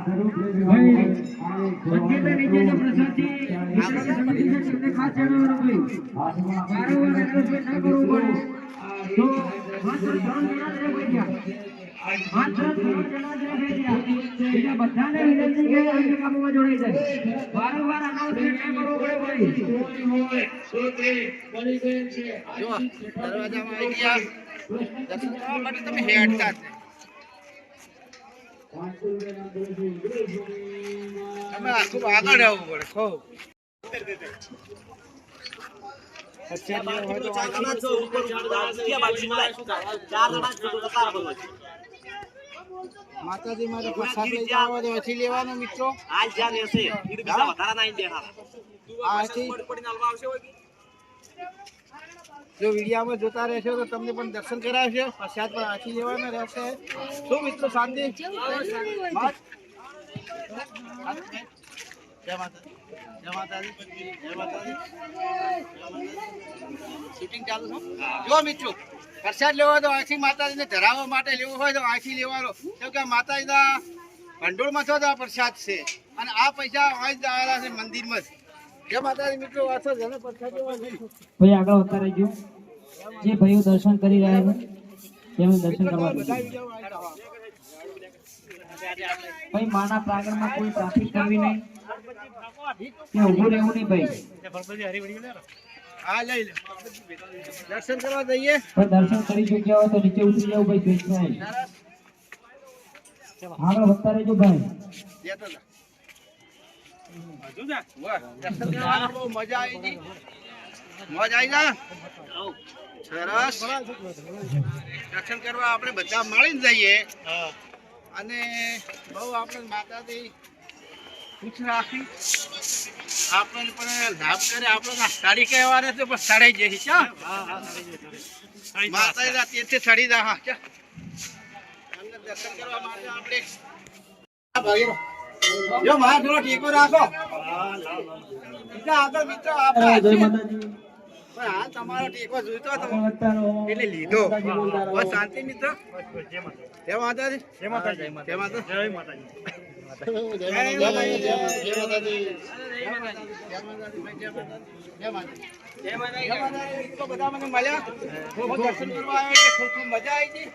હાલો hello hello આપણા દરવાજામાં આવી ગયા. દર્શન કરવા માટે તમે જ નહીં. તમે આખું આગળ આવવું પડે ખો. માતાજી મારે પ્રસાદ લઈ જવા લેવાનો મિત્રો. આજ જ્યાં રહેશે બીજા વધારા ના દેખાડા આથી જો વિડીયામાં જોતા રહેશો તો તમને પણ દર્શન કરાવશે, પ્રસાદ પણ આંખી લેવાના રહેશે. શું મિત્રો, શાંતિ. જય માતાજી. જય ચાલુ છે? જો મિત્રો, પ્રસાદ લેવો તો આથી માતાજીને ધરાવવા માટે લેવો હોય તો આથી લેવાનો. કેમ કે માતાજીના ભંડોળમાં આ પ્રસાદ છે. અને આ પૈસા અહીં આવેલા છે મંદિરમાં જ. ભાઈ આગળ વધતા રહેજો જે ભાઈઓ દર્શન કરી રહ્યા છે તેમનું દર્શન કરવા ભાઈ માના પ્રાંગણમાં કોઈ ટ્રાફિક કરવી નહીં. કે ઊભું રહેવું નહીં ભાઈ. દર્શન કરવા જઈએ. દર્શન કરી ચૂક્યા હોય તો નીચે ઉતરી જાવ ભાઈ આગળ વધતા રહેજો ભાઈ જતો જા. વાહ, દર્શન કરવાની બહુ મજા આવી જા દર્શન કરવા આપણે બધા મળીને જઈએ અને બહુ આપણે માતાજી ખુશ રાખી આપણને પણ લાભ કરે આપણે સાડી કહેવાને તો પણ સડાઈ ચા માતાજી તેથી સડી દા ચા દર્શન કરવા માટે આપણે ભાઈઓ જો મારા થોડો ટેકો રાખો આગળ મિત્ર આપણે તમારો ટેકો જોઈતો હતો એટલે લીધો શાંતિ મિત્રો જય માતાજી મજા આવી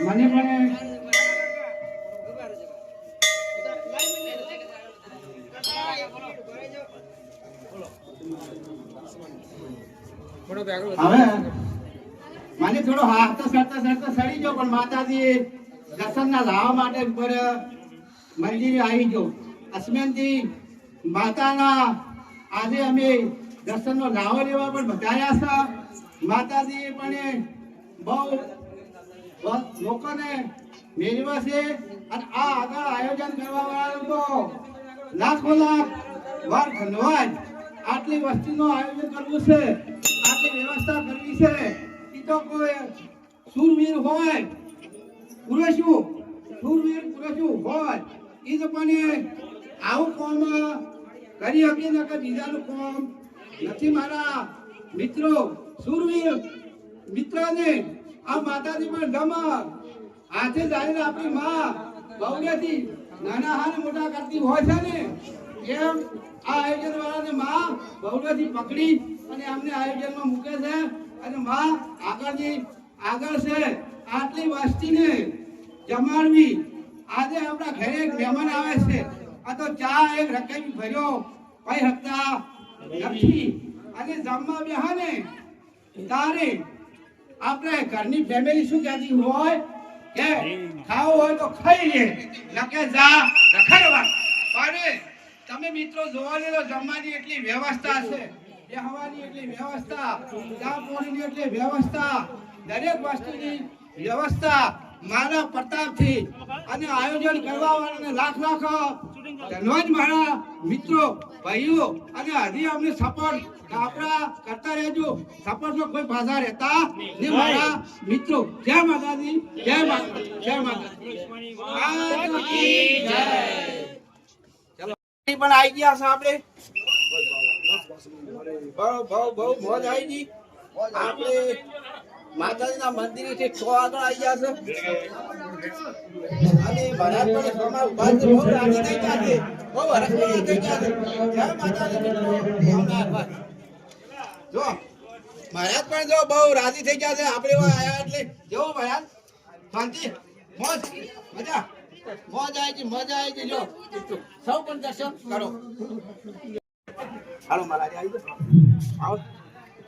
મને પણ હવે મને થોડો હાથતો સરતા સરતા સડી જો પણ માતાજી દર્શન ના લાવવા માટે પર મંદિરે આવી ગયો. અસ્મેનજી માતાના આજે અમે દર્શનનો લાવો લેવા પણ બતાવ્યા છે માતાજીએ પણ બહુ લોકોને મેળવ્યા છે. અને આ આગળ આયોજન કરવા વાળા તો લાખો લાખ વાર ધન્યવાદ. આટલી વસ્તીનું આયોજન કરવું છે, આટલી વ્યવસ્થા કરવી છે. એ તો કોઈ સુરવીર હોય, પુરુષું, સુરવીર પુરુષું હોય. એ તો પણ આવું કોમ કરી આપીએ ને કે બીજાનું કોમ નથી મારા મિત્રો, સુરવીર મિત્રને આ માતાજી પણ ધમક આજે જાહેર આપણી માં બહુલેથી નાના હાથ મોટા કરતી હોય છે ને, એમ આ આયોજન વાળાને માં બહુનેથી પકડી અને અમને આયોજનમાં મૂકે છે અને માં આગળની, આગળ છે. આટલી વસ્તીને જમાડવી. આજે આપણા ઘરે એક મહેમાન આવે છે. આ તો ચા એક રકેન ભર્યો. કઈ હકતા નથી. અને જમવા બેહા ને. તારે. આપણે ઘરની ફેમિલી શું કહેતી હોય? કે ખાવું હોય તો ખાઈ લે. નકે જા રખડવા પણ તમે મિત્રો જોવા લેલો જમવાની એટલી વ્યવસ્થા છે. બેહવાની એટલી વ્યવસ્થા. ચા પાણીની એટલી વ્યવસ્થા. દરેક વસ્તુની વ્યવસ્થા. મારા પ્રતાપથી. અને આયોજન કરવા વાળાને લાખ લાખ ધન્યવાદ મારા મિત્રો ભાઈઓ અને હજી અમને સપોર્ટ આપણા કરતા રહેજો. સપોર્ટમાં કોઈ ભાષા રહેતા ને મારા મિત્રો જય માતાજી જય માતા જય માતા ચલો પણ આવી ગયા છે આપણે. બહુ બહુ બહુ મોજ આવી ગઈ. આપણે માતાજીના મંદિરથી છ આગળ આવી ગયા છે. પણ છે. બહુ રાજી થઈ ગયા છે. છે. છે. આપણે એટલે જો મહારાજ શાંતિ. મોજ. મજા. મોજ આવી મજા આવી ગઈ જો. સૌ પણ દર્શન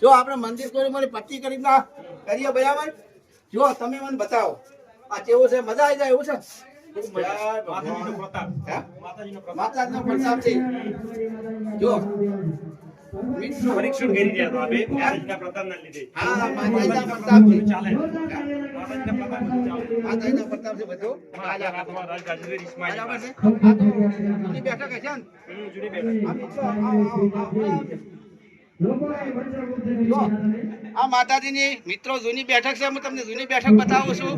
જો, આપણે મંદિર કોઈ મને પટ્ટી કરી ના કરીએ બરાબર? જો તમે મને બતાવો. આ કેવું છે? મજા આવી જાય એવું છે? જય ભગવાન. હે? માતાજીનો પ્રતાપ. છે જો પરીક્ષણ કરી રહ્યા તો આપણે માતાજીના પ્રતાપના લીધે. હા માતાજીના પ્રતાપ ચાલે. માતાજીના પ્રતાપથી ચાલે. માતાજીનો પ્રતાપ છે બધું રાજા રાતમાં રાજ ગાજવીર ઇસ્માઇલ બરાબર છે. આ તો જૂની બેઠક છે ને? હમ, બેઠક. આ આ માતાજીની મિત્રો જૂની બેઠક છે હું તમને જૂની બેઠક બતાવું છું.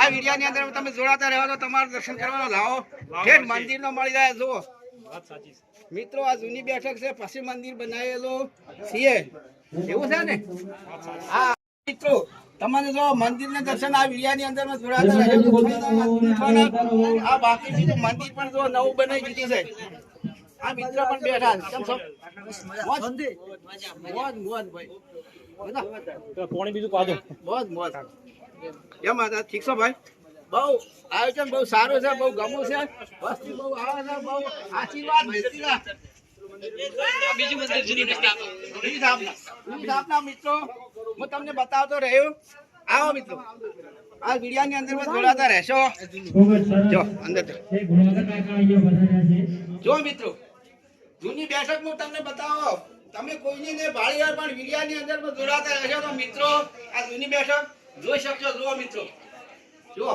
આ વિડીયોની અંદર તમે જોડાતા રહો તો તમારું દર્શન કરવાનો લાવો. ઠેઠ મંદિરનો મળી જાય જુઓ. મિત્રો આ જૂની બેઠક છે પછી મંદિર બનાવેલું છે એવું છે ને? હા મિત્રો તમને જો મંદિરના દર્શન આ વિડીયાની અંદર જોડાતા રહેજો. આ બાકી મંદિર પણ જો નવું બનાવી દીધું છે. આ મિત્ર પણ બેઠા છે. કેમ છો? મોજ? મોજ? ભાઈ. પોણી બીજું પાડો મોજ મોજ. કેમ હતા ઠીક છો ભાઈ? બહુ આયોજન બહુ સારું છે બહુ ગમું છે. વસ્તી બહુ આવે છે બહુ આશીર્વાદ જૂની સ્થાપના મિત્રો હું તમને બતાવતો રહ્યો. આવો મિત્રો. આ વિડિયાની અંદરમાં જોડાતા રહેશો. જો અંદર. જો મિત્રો જૂની બેઠક હું તમને બતાવો. તમે કોઈની ને ભાળી હોય પણ વિડિયાની અંદર જોડાતા રહેશો. તો મિત્રો આ જૂની બેઠક જોઈ શકશો. જુઓ મિત્રો. જુઓ.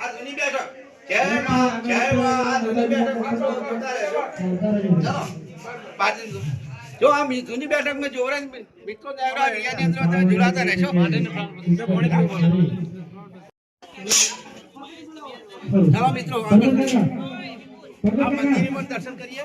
આ જૂની બેઠક. જય માં જય માં. આ જૂની બેઠક મિત્રો જોતા રહેશો ચલો. જો. આ જૂની બેઠકમાં જોડે મિત્રો દેવરા વિડિયાની અંદર તમે જોડાતા રહેશો. ચાલો મિત્રો આ મંદિરની પણ દર્શન કરીએ?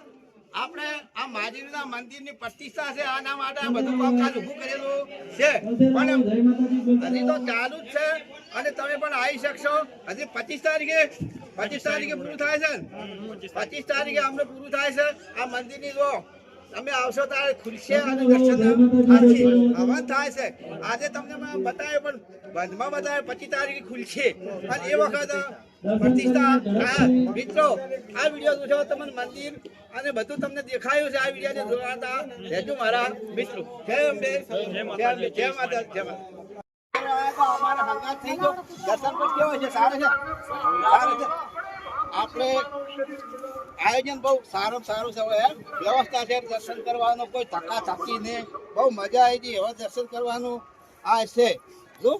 આપણે આ મહાદેવના મંદિરની પ્રતિષ્ઠા છે આના માટે આ બધું કામકાજ ઊભું કરેલું છે. પણ હજી તો ચાલુ જ છે અને તમે પણ આવી શકશો. હજી પચીસ તારીખે પચીસ તારીખે પૂરું થાય છે પચીસ તારીખે અમને પૂરું થાય છે. આ મંદિરની જો તમે આવશો ત્યારે ખુલશે અને દર્શન હવન થાય છે. આજે તમને મેં બતાવ્યું પણ બંધમાં બધા પચીસ તારીખે ખુલશે. અને એ વખત પ્રતિષ્ઠા હા મિત્રો આ વીડિયો જોશો તમને મંદિર અને બધું તમને દેખાયું છે. આ વિડીયોને જોવાતા રહેજો મારા મિત્રો. જય અંબે. જય માતા જય માતા આપણે આયોજન બહુ સારું સારું છે વ્યવસ્થા છે દર્શન કરવાનો કોઈ ધક્કા ધક્કી નહીં બહુ મજા આવી ગઈ હવે દર્શન કરવાનું આ છે. શું